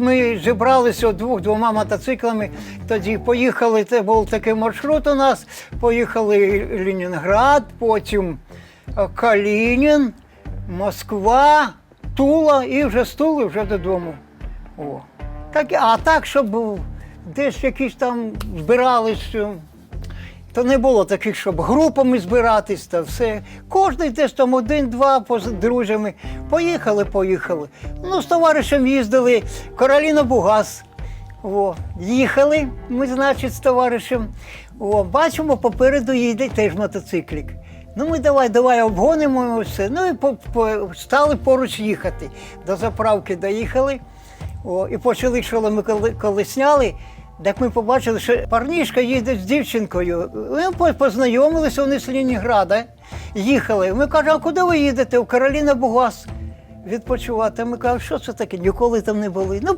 Ми зібралися двох двома мотоциклами. Тоді поїхали. Це був такий маршрут у нас. Поїхали Ленінград, потім е, Калінін, Москва, Тула і вже з Тули вже додому. О. Так, а так, щоб десь якісь там збирались. То не було таких, щоб групами збиратись та все. Кожний десь там один-два поз- друзями. Поїхали, поїхали. Ну, з товаришем їздили Кароліна Бугас. О, їхали, ми, значить, з товаришем. О, бачимо, попереду їде теж мотоциклік. Ну, ми давай, давай обгонимо все. Ну і по, стали поруч їхати. До заправки доїхали. О, і почали, що ми коли, коли сняли, так ми побачили, що парнішка їде з дівчинкою. Ми познайомилися вони з Ленінграда, їхали. Ми кажемо, а куди ви їдете? В Кароліна Бугас відпочивати. Ми кажемо, що це таке? Ніколи там не були. Ну.